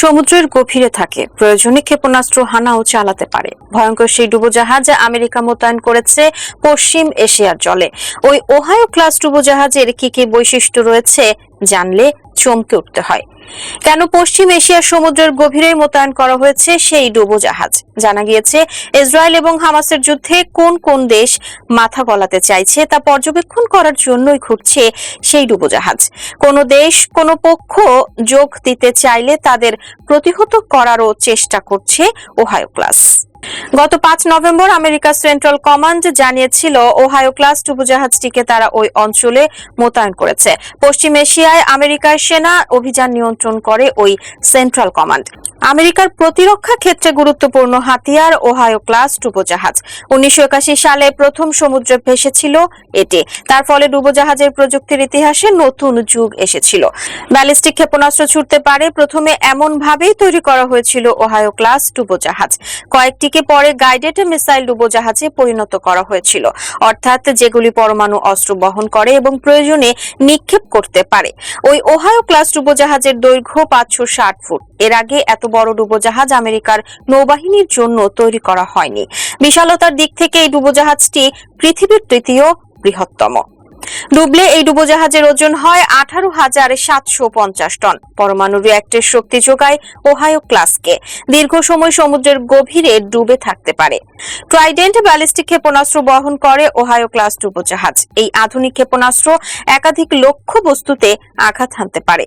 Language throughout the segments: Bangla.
সমুদ্রের গভীরে থাকে। প্রয়োজনে ক্ষেপণাস্ত্র হানাও চালাতে পারে। ভয়ঙ্কর সেই ডুবোজাহাজ আমেরিকা মোতায়েন করেছে পশ্চিম এশিয়ার জলে। ওই ওহায়ো ক্লাস ডুবোজাহাজের কি কি বৈশিষ্ট্য রয়েছে জানলে চমকে উঠতে হয়। কেন পশ্চিম এশিয়ার সমুদ্রের গভীরে মোতায়েন করা হয়েছে সেই ডুবোজাহাজ? জানা গিয়েছে, ইসরায়েল এবং হামাসের যুদ্ধে কোন কোন দেশ মাথা গলাতে চাইছে তা পর্যবেক্ষণ করার জন্যই ঘুরছে সেই ডুবোজাহাজ। কোন দেশ, কোন পক্ষ যোগ দিতে চাইলে তাদের প্রতিহত করারও চেষ্টা করছে ওহায়ো ক্লাস। গত পাঁচ নভেম্বর আমেরিকা সেন্ট্রাল কমান্ড জানিয়েছিল ওহায়ো ক্লাস ডুবোজাহাজটিকে তারা ওই অঞ্চলে মোতায়েন করেছে। পশ্চিম এশিয়ায় আমেরিকার সেনা অভিযান নিয়ন্ত্রণ করে ওই সেন্ট্রাল কমান্ড। আমেরিকার প্রতিরক্ষা ক্ষেত্রে গুরুত্বপূর্ণ হাতিয়ার ওহাইও ক্লাস ডুবোজাহাজ। উনিশশো একাশি সালে প্রথম সমুদ্রে ভেসেছিল এটি। তার ফলে ডুবোজাহাজের প্রযুক্তির ইতিহাসে নতুন যুগ এসেছিল। ব্যালিস্টিক ক্ষেপণাস্ত্র ছুটতে পারে প্রথমে এমন ভাবেই তৈরি করা হয়েছিল ওহাইও ক্লাস ডুবোজাহাজ। কয়েকটিকে পরে গাইডেড মিসাইল ডুবোজাহাজে পরিণত করা হয়েছিল। অর্থাৎ যেগুলি পরমাণু অস্ত্র বহন করে এবং প্রয়োজনে নিক্ষেপ করতে পারে। ওই ওহাইও ক্লাস ডুবোজাহাজের দৈর্ঘ্য পাঁচশো ষাট ফুট। এর আগে এত বড় ডুবোজাহাজ আমেরিকার নৌবাহিনীর জন্য তৈরি করা হয়নি। বিশালতার দিক থেকে এই ডুবোজাহাজটি পৃথিবীর তৃতীয় বৃহত্তম। ডুবলে এই ডুবোজাহাজের ওজন হয় আঠারো হাজার সাতশো পঞ্চাশ টন। পরমাণু রিয়াক্টের শক্তি যোগায় ওহাইও ক্লাসকে দীর্ঘ সময় সমুদ্রের গভীরে ডুবে থাকতে পারে। ট্রাইডেন্ট ব্যালিস্টিক ক্ষেপণাস্ত্র বহন করে ওহাইও ক্লাস ডুবোজাহাজ। এই আধুনিক ক্ষেপণাস্ত্র একাধিক লক্ষ্য বস্তুতে আঘাত হানতে পারে।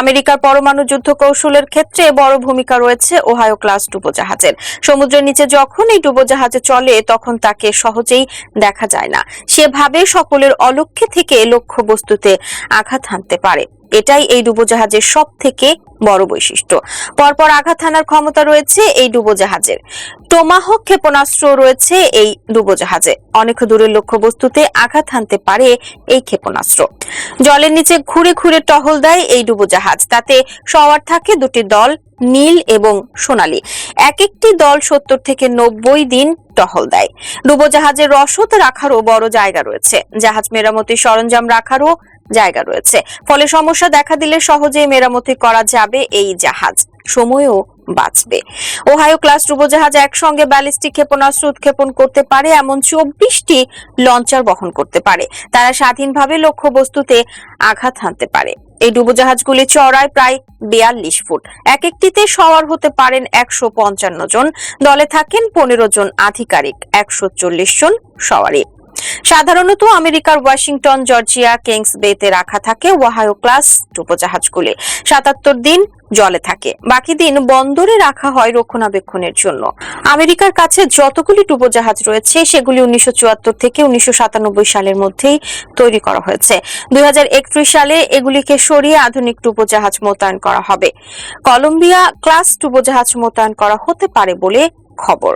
আমেরিকার পরমাণু যুদ্ধ কৌশলের ক্ষেত্রে বড় ভূমিকা রয়েছে ওহায়ো ক্লাস ডুবোজাহাজের। সমুদ্রের নিচে যখন এই ডুবোজাহাজে চলে, তখন তাকে সহজেই দেখা যায় না। সেভাবে সকলের অলক্ষ্যে থেকে লক্ষ্য বস্তুতে আঘাত হানতে পারে। এটাই এই ডুবোজাহাজের সব থেকে বড় বৈশিষ্ট্য। পরপর আঘাত হানার ক্ষমতা রয়েছে এই ডুবোজাহাজের। টোমাহক ক্ষেপণাস্ত্র রয়েছে এই ডুবোজাহাজে। অনেক দূরের লক্ষ্যবস্তুতে আঘাত হানতে পারে এই ক্ষেপণাস্ত্র। জলের নিচে ঘুরে ঘুরে টহল দেয় এই ডুবোজাহাজ। তাতে সওয়ার থাকে দুটি দল, নীল এবং সোনালী। এক একটি দল সত্তর থেকে নব্বই দিন টহল দেয়। ডুবোজাহাজের রসদ রাখারও বড় জায়গা রয়েছে। জাহাজ মেরামতির সরঞ্জাম রাখারও জায়গা রয়েছে। ফলে সমস্যা দেখা দিলে সহজেই মেরামতি করা যাবে এই জাহাজ। সময়ও বাঁচবে। ওহায়ো ক্লাস ডুবোজাহাজ একসঙ্গে ব্যালিস্টিক ক্ষেপণাস্ত্র উৎক্ষেপণ করতে পারে, এমন চব্বিশটি লঞ্চার বহন করতে পারে। তারা স্বাধীনভাবে লক্ষ্যবস্তুতে আঘাত হানতে পারে। এই ডুবোজাহাজগুলি চড়ায় প্রায় বিয়াল্লিশ ফুট। এক একটিতে সওয়ার হতে পারেন একশো পঞ্চান্ন জন। দলে থাকেন পনেরো জন আধিকারিক, একশো চল্লিশ জন সওয়ারি। সাধারণত আমেরিকার ওয়াশিংটন, জর্জিয়া কিংস বেতে রাখা থাকে ওয়াহায়ো ক্লাস ডুবোজাহাজগুলি সাতাত্তর দিন জলে থাকে। বাকি দিন বন্দরে রাখা হয় রক্ষণাবেক্ষণের জন্য। আমেরিকার কাছে যতগুলি ডুবোজাহাজ রয়েছে, সেগুলি উনিশশো চুয়াত্তর থেকে উনিশশো সাতানব্বই সালের মধ্যেই তৈরি করা হয়েছে। দুই হাজার একত্রিশ সালে এগুলিকে সরিয়ে আধুনিক ডুবোজাহাজ মোতায়েন করা হবে। কলম্বিয়া ক্লাস ডুবোজাহাজ মোতায়েন করা হতে পারে বলে খবর।